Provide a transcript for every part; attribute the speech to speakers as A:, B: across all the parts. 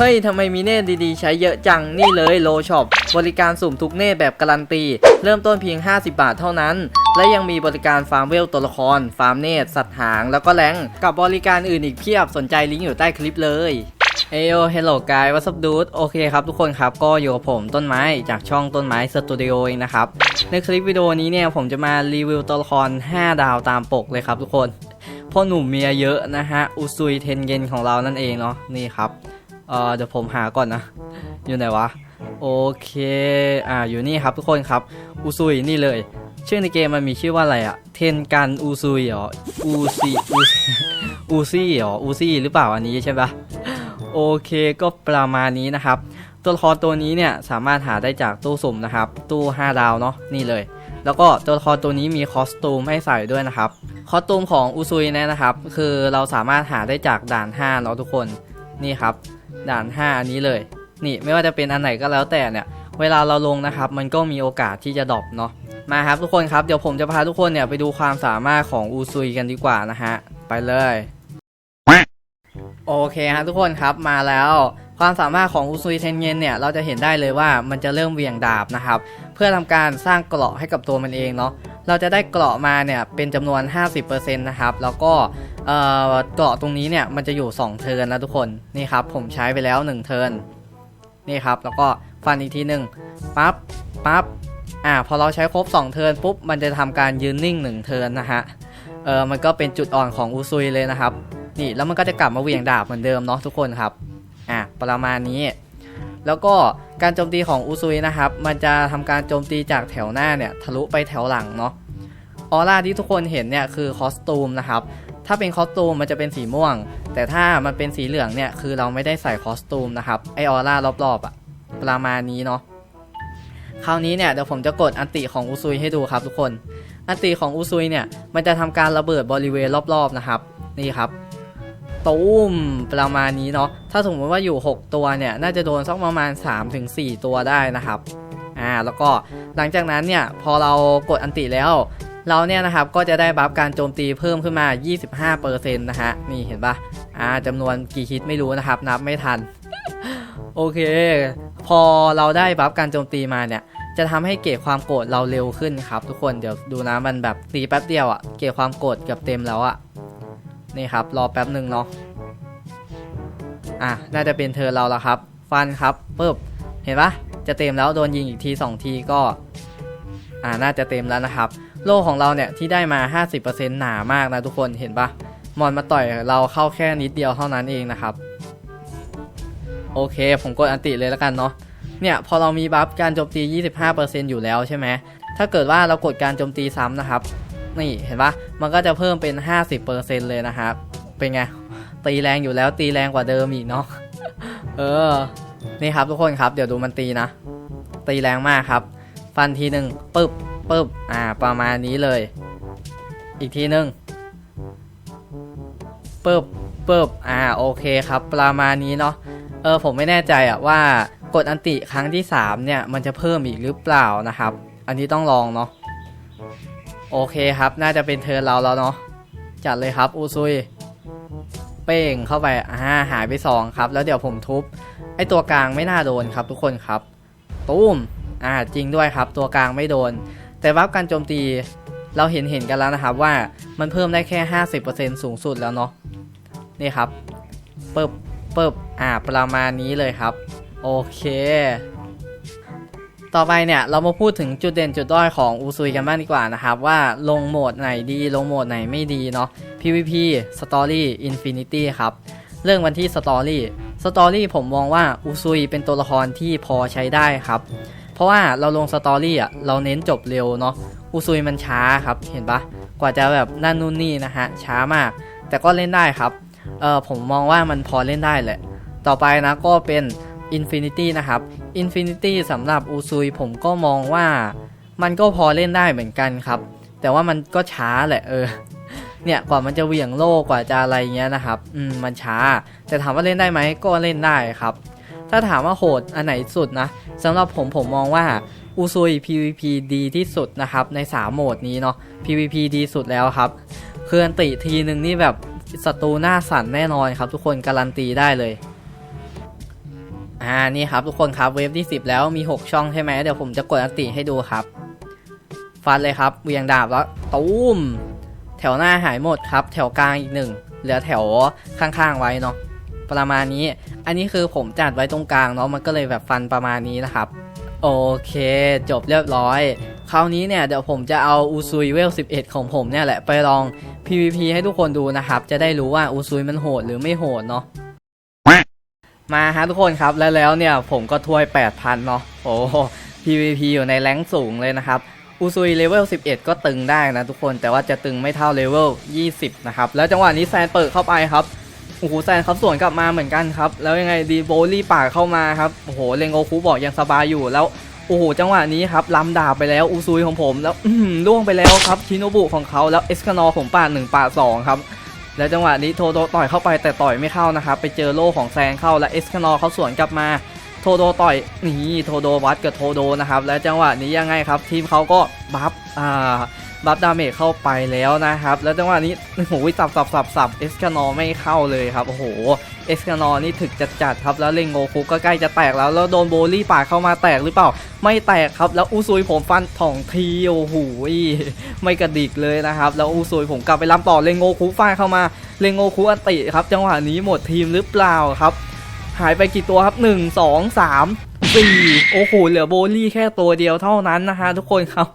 A: เฮ้ยทำไมมีเนตดีๆ ใช้เยอะจังนี่เลยโลช็อปบริการสุ่มทุกเนตแบบการันตี เริ่มต้นเพียง 50 บาทเท่านั้น และยังมีบริการฟาร์มเวลตัวละคร ฟาร์มเนตสัตว์หาง แล้วก็แรงกับบริการอื่นอีกเพียบสนใจลิงก์อยู่ใต้คลิปเลยเอโอเฮลโลกายวัสดูดโอเคครับทุกคนครับ ก็อยู่กับผมต้นไม้จากช่องต้นไม้สตูดิโอเองนะครับ ในคลิปวิดีโอนี้เนี่ยผมจะมารีวิวตัวละคร 5 ดาวตามปกเลยครับทุกคนพ่อหนุ่มเมียเยอะนะฮะอุซุยเทนเกนของเรานั่นเองเนาะนี่ครับ เออเดี๋ยวผมหาก่อนนะ อยู่ไหนวะ โอเค อ่า อยู่นี่ครับทุกคนครับอุซุยนี่เลย ชื่อในเกมมันมีชื่อว่าอะไรอะเทนกันอูซุยเหรอ อูซีอูอูซี่เหรอ อูซี่หรือเปล่าอันนี้ใช่ปะโอเค ก็ประมาณนี้นะครับ ตัวละครตัวนี้เนี่ยสามารถหาได้จากตู้สุ่มนะครับ ตู้ 5 ดาวเนาะ นี่เลย แล้วก็ตัวละครตัวนี้มีคอสตูมให้ใส่ด้วยนะครับ คอสตูมของอุซุยเนี่ยนะครับ คือเราสามารถหาได้จากด่าน5เนาะทุกคน นี่ครับ ด่าน 5 อันนี้เลย นี่ไม่ว่าจะเป็นอันไหนก็แล้วแต่เนี่ย เวลาเราลงนะครับ มันก็มีโอกาสที่จะดรอปเนาะมาครับทุกคนครับเดี๋ยวผมจะพาทุกคนเนี่ยไปดูความสามารถของอูซุยกันดีกว่านะฮะ ไปเลยโอเคฮะทุกคนครับมาแล้วความสามารถของอูซุยเทนเยนเนี่ยเราจะเห็นได้เลยว่ามันจะเริ่มเวียงดาบนะครับ เพื่อทำการสร้างเกราะให้กับตัวมันเองเนาะ เราจะได้เกราะมาเนี่ยเป็นจำนวน 50%นะครับ แล้วก็เกราะตรงนี้เนี่ยมันจะอยู่ 2 เทิร์นนะทุกคน นี่ครับผมใช้ไปแล้ว 1 เทิร์น นี่ครับ แล้วก็ฟันอีกทีหนึ่งปั๊บ ปั๊บ อ่า พอเราใช้ครบ 2 เทิร์นปุ๊บ มันจะทำการยืนนิ่ง 1 เทิร์นนะฮะ เออมันก็เป็นจุดอ่อนของอุซุยเลยนะครับ นี่แล้วมันก็จะกลับมาเวียงดาบเหมือนเดิมเนาะทุกคนครับ อะประมาณนี้ แล้วก็การโจมตีของอุซุยนะครับ มันจะทำการโจมตีจากแถวหน้าเนี่ยทะลุไปแถวหลังเนาะ ออร่าที่ทุกคนเห็นเนี่ยคือคอสตูมนะครับ ถ้าเป็นคอสตูมมันจะเป็นสีม่วง แต่ถ้ามันเป็นสีเหลืองเนี่ยคือเราไม่ได้ใส่คอสตูมนะครับไอออร่ารอบๆอะประมาณนี้เนาะคราวนี้เนี่ยเดี๋ยวผมจะกดอันติของอุซุยให้ดูครับทุกคน อันติของอุซุยเนี่ยมันจะทำการระเบิดบริเวณรอบๆนะครับ นี่ครับตูมประมาณนี้เนาะถ้าสมมติว่าอยู่ 6 ตัวเนี่ยน่าจะโดนสักประมาณ 3-4 ตัวได้นะครับอ่าแล้วก็หลังจากนั้นเนี่ยพอเรากดอันติแล้ว เราเนี่ยนะครับก็จะได้บัฟการโจมตีเพิ่มขึ้นมา 25%นะฮะ นี่เห็นปะอ่าจำนวนกี่ฮิตไม่รู้นะครับ นับไม่ทัน โอเค พอเราได้บัฟการโจมตีมาเนี่ย จะทำให้เกรดความโกรธเราเร็วขึ้นครับ ทุกคน เดี๋ยวดูนะมันแบบตีแป๊บเดียวอะ่ะ เกรดความโกรธเกือบเต็มแล้วอะ่ะ นี่ครับ รอแป๊บหนึ่งเนาะ อะ น่าจะเป็นเธอเราแล้วครับ ฟันครับปึ๊บ เห็นปะจะเต็มแล้วโดนยิงอีกที 2 ทีก็ อ่า น่าจะเต็มแล้วนะครับ โล่ของเราเนี่ยที่ได้มา 50%หนามากนะทุกคนเห็นปะมอนมาต่อยเราเข้าแค่นิดเดียวเท่านั้นเองนะครับ โอเค ผมกดอันติเลยแล้วกันเนาะเนี่ยพอเรามีบัฟการโจมตี 25%อยู่แล้วใช่ไหมถ้าเกิดว่าเรากดการโจมตีซ้ำนะครับ นี่เห็นปะมันก็จะเพิ่มเป็น 50%เลยนะครับ เป็นไง ตีแรงอยู่แล้วตีแรงกว่าเดิมอีกเนาะเออ นี่ครับทุกคนครับ เดี๋ยวดูมันตีนะ ตีแรงมากครับ ฟันทีหนึ่งปึ๊บ ปึ๊บอ่า ประมาณนี้เลย อีกทีหนึ่งปึ๊บปึ๊บอ่า โอเคครับ ประมาณนี้เนาะ เออ ผมไม่แน่ใจอะว่ากดอันติครั้งที่ 3 เนี่ย มันจะเพิ่มอีกหรือเปล่านะครับ อันนี้ต้องลองเนาะ โอเคครับ น่าจะเป็นเธอเราแล้วเนาะ จัดเลยครับ อูซุย เป้งเข้าไป อ่า หายไป 2 ครับ แล้วเดี๋ยวผมทุบ ไอตัวกลางไม่น่าโดนครับทุกคนครับตุ้มอ่า จริงด้วยครับ ตัวกลางไม่โดน แต่วับการโจมตีเราเห็นเห็นกันแล้วนะครับว่ามันเพิ่มได้แค่ 50%สูงสุดแล้วเนาะนี่ครับปึ๊บปึ๊บอ่าประมาณนี้เลยครับ โอเค ต่อไปเนี่ยเรามาพูดถึงจุดเด่นจุดด้อยของอูซุยกันบ้างดีกว่านะครับ ว่าลงโหมดไหนดีลงโหมดไหนไม่ดีเนาะ PVP Story Infinity ครับ เรื่องวันที่ Story Story ผมมองว่าอูซุยเป็นตัวละครที่พอใช้ได้ครับ เพราะว่าเราลง Story อะเราเน้นจบเร็วเนาะอูซุยมันช้าครับเห็นปะกว่าจะแบบนั่นนู่นนี่นะฮะช้ามาก แต่ก็เล่นได้ครับเออผมมองว่ามันพอเล่นได้แหละ ต่อไปนะก็เป็น Infinity นะครับ Infinity สำหรับอูซุยผมก็มองว่ามันก็พอเล่นได้เหมือนกันครับ แต่ว่ามันก็ช้าแหละเออเนี่ยกว่ามันจะเหวี่ยงโลกกว่าจะอะไรเงี้ยนะครับ อืมมันช้า แต่ถามว่าเล่นได้ไหมก็เล่นได้ครับ ถ้าถามว่าโหดอันไหนสุดนะสำหรับผมผมมองว่าอูซุย PVP ดีที่สุดนะครับ ใน 3 โหมดนี้เนาะ PVP ดีสุดแล้วครับเคืออันติทีหนึ่งนี่แบบศัตรูหน้าสั่นแน่นอนครับทุกคนการันตีได้เลยอ่านี่ครับทุกคนครับเวฟที่ 10 แล้วมี 6 ช่องใช่ไหมเดี๋ยวผมจะกดอันติให้ดูครับ ฟันเลยครับเวียงดาบแล้วตุ้มแถวหน้าหายหมดครับ แถวกลางอีกหนึ่งเหลือแถวข้างๆไว้เนาะประมาณนี้ อันนี้คือผมจัดไว้ตรงกลางเนาะมันก็เลยแบบฟันประมาณนี้นะครับ โอเค จบเรียบร้อย คราวนี้เนี่ยเดี๋ยวผมจะเอาอูซุยเวล 11 ของผมเนี่ยแหละไปลอง PVP ให้ทุกคนดูนะครับ จะได้รู้ว่าอูซุยมันโหดหรือไม่โหดเนาะมาฮะทุกคนครับแล้วแล้วเนี่ยผมก็ถ้วย 8,000 เนาะโอ้ PVP อยู่ในแรงสูงเลยนะครับอูซุยเลเวล 11 ก็ตึงได้นะทุกคนแต่ว่าจะตึงไม่เท่าเลเวล 20 นะครับ แล้วจังหวะนี้แซนเปิดเข้าไปครับ โอ้โหแซนเขาสวนกลับมาเหมือนกันครับ แล้วยังไงดีโบลี่ป่าดเข้ามาครับโอ้โหเลงโกคุบอกยังสบายอยู่แล้วโอ้โหจังหวะนี้ครับล้ำดาบไปแล้วอูซุยของผม แล้วล่วงไปแล้วครับชิโนบุของเขาแล้วเอสคานอผมป่าดหนึ่งป่าดสองครับแล้วจังหวะนี้โทโดต่อยเข้าไปแต่ต่อยไม่เข้านะครับไปเจอโล่ของแซงเข้าและเอสคานอเขาสวนกลับมาโทโดต่อยนี่โทโดวัดกับโทโดนะครับและจังหวะนี้ยังไงครับ ทีมเขาก็บัฟอ่า บัฟดาเมจเข้าไปแล้วนะครับ แล้วจังหวะนี้โอ้โหสับสับสับสับเอสคานอไม่เข้าเลยครับ โอ้โหเอสคานอนี่ถึกจัดจัดครับ แล้วเลงโงคุก็ใกล้จะแตกแล้ว แล้วโดนโบลี่ปาเข้ามาแตกหรือเปล่า ไม่แตกครับ แล้วอูซุยผมฟันถ่องทีโอ้โหไม่กระดิกเลยนะครับ แล้วอูซุยผมกลับไปล้ำต่อเลงโงคุฟาดเข้ามา เลงโงคุอันติครับ จังหวะนี้หมดทีมหรือเปล่าครับ หายไปกี่ตัวครับ 1 2 3 4 โอ้โห เหลือโบลี่แค่ตัวเดียวเท่านั้นนะฮะทุกคนครับ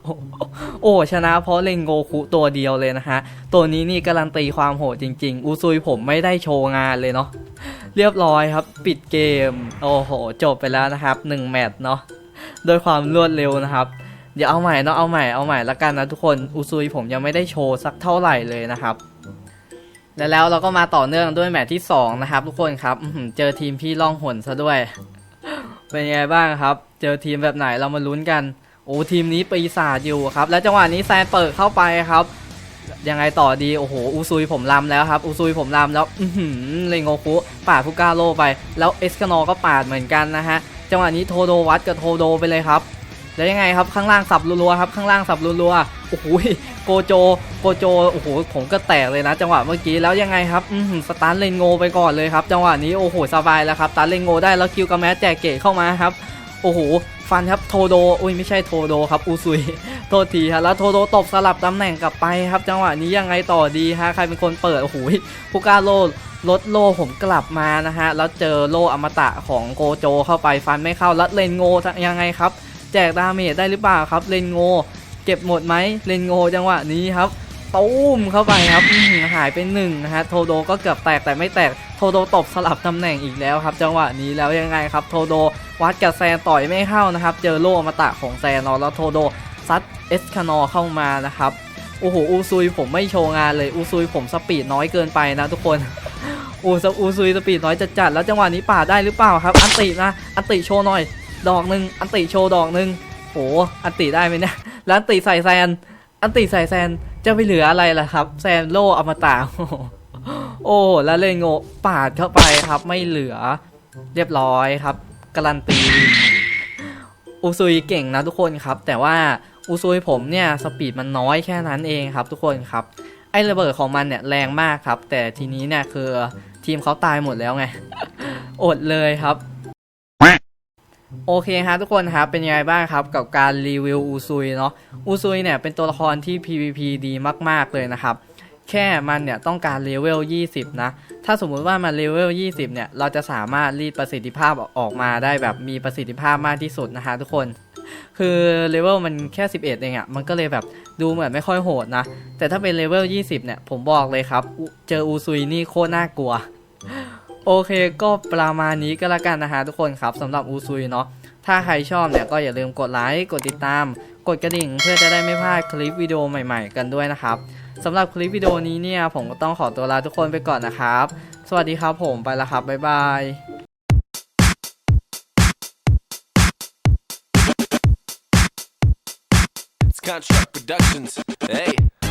A: โอ้ชนะเพราะเลงโงคุตัวเดียวเลยนะฮะ ตัวนี้นี่การันตีความโหดจริง ๆ อูซุยผมไม่ได้โชว์งานเลยเนาะเรียบร้อยครับ ปิดเกม โอ้โห จบไปแล้วนะครับ1แมตช์เนาะโดยความรวดเร็วนะครับ เดี๋ยวเอาใหม่เนาะเอาใหม่เอาใหม่ละกันนะทุกคนอูซุยผมยังไม่ได้โชว์สักเท่าไหร่เลยนะครับและแล้วเราก็มาต่อเนื่องด้วยแมตช์ที่2นะครับทุกคนครับเจอทีมพี่ล่องหนซะด้วย เป็นยังไงบ้างครับ เจอทีมแบบไหนเรามาลุ้นกัน โอ้ทีมนี้ปีศาจอยู่ครับ และจังหวะนี้แซนเปิดเข้าไปครับ ยังไงต่อดี โอ้โห อูซุยผมลำแล้วครับ อูซุยผมลำแล้วอือหือเลงโอคุปาดฟุก้าโลไป แล้วเอสคานอก็ปาดเหมือนกันนะฮะ จังหวะนี้โทโดวัดกับโทโดไปเลยครับ แล้วยังไงครับข้างล่างสับรัวๆครับข้างล่างสับรัวๆโอ้โหโกโจโกโจโอ้โหผมก็แตกเลยนะ จังหวะเมื่อกี้แล้วยังไงครับอือหือสตาร์เลนโงไปก่อนเลยครับ จังหวะนี้โอ้โหสบายแล้วครับสตาร์เลนโงได้แล้วคิวกับแมสแจกเกตเข้ามาครับโอ้โหฟันครับโทโดอุ้ยไม่ใช่โทโดครับอูซุยโทษทีครับแล้วโทโดตบสลับตำแหน่งกลับไปครับ จังหวะนี้ยังไงต่อดีฮะใครเป็นคนเปิดโอ้โหผู้กาโลลดโลผมกลับมานะฮะแล้วเจอโลอมตะของโกโจเข้าไปฟันไม่เข้าแล้วเลนโงยังไงครับ แจกดาเมจได้หรือเปล่าครับเลนโงเก็บหมดไหมเลนโงจังหวะนี้ครับตุ้มเข้าไปครับหายไปหนึ่งนะฮะโทโดก็เกือบแตกแต่ไม่แตกโทโดตบสลับตำแหน่งอีกแล้วครับ จังหวะนี้แล้วยังไงครับโทโดวัดกับแซนต่อยไม่เข้านะครับ เจอโลอมตะของแซนแล้วโทโดซัดเอสคานอเข้ามานะครับโอ้โหอูซุยผมไม่โชว์งานเลยอูซุยผมสปีดน้อยเกินไปนะทุกคนอูซอูซุยสปีดน้อยจัดๆแล้วจังหวะนี้ป่าได้หรือเปล่าครับ อันตินะอันติโชว์หน่อย ดอกหนึ่งอันติโชว์ดอกหนึ่งโหอันติได้ไหมเนี่ยแล้วอันติใส่แซน อันติใส่แซนจะไปเหลืออะไรล่ะครับ แซนโลอมตะโอ้โอ้แล้วเลนโงปาดเข้าไปครับ ไม่เหลือเรียบร้อยครับการันตีอูซุยเก่งนะทุกคนครับ แต่ว่าอูซุยผมเนี่ยสปีดมันน้อยแค่นั้นเองครับ ทุกคนครับไอ้ระเบิดของมันเนี่ยแรงมากครับ แต่ทีนี้เนี่ยคือทีมเขาตายหมดแล้วไง อดเลยครับ โอเคครับทุกคนครับเป็นยังไงบ้างครับกับการรีวิวอูซุยเนาะอูซุยเนี่ยเป็นตัวละครที่ PVP ดีมาก ๆ เลยนะครับ แค่มันเนี่ยต้องการเลเวล 20 นะ ถ้าสมมุติว่ามันเลเวล 20 เนี่ย เราจะสามารถรีดประสิทธิภาพออกมาได้แบบมีประสิทธิภาพมากที่สุดนะฮะทุกคนคือเลเวลมันแค่ 11 เองอะ่ะ มันก็เลยแบบดูเหมือนไม่ค่อยโหดนะ แต่ถ้าเป็นเลเวล 20 เนี่ย ผมบอกเลยครับ เจออูซุยนี่โคตรน่ากลัว โอเคก็ประมาณนี้ก็แล้วกันนะฮะทุกคนครับสำหรับอูซุยเนาะถ้าใครชอบเนี่ยก็อย่าลืมกดไลค์กดติดตาม กดกระดิ่งเพื่อจะได้ไม่พลาดคลิปวิดีโอใหม่ๆ กันด้วยนะครับสำหรับคลิปวิดีโอนี้เนี่ยผมก็ต้องขอตัวลาทุกคนไปก่อนนะครับ สวัสดีครับผมไปละครับ บ๊ายบาย
B: Contract Productions. Hey.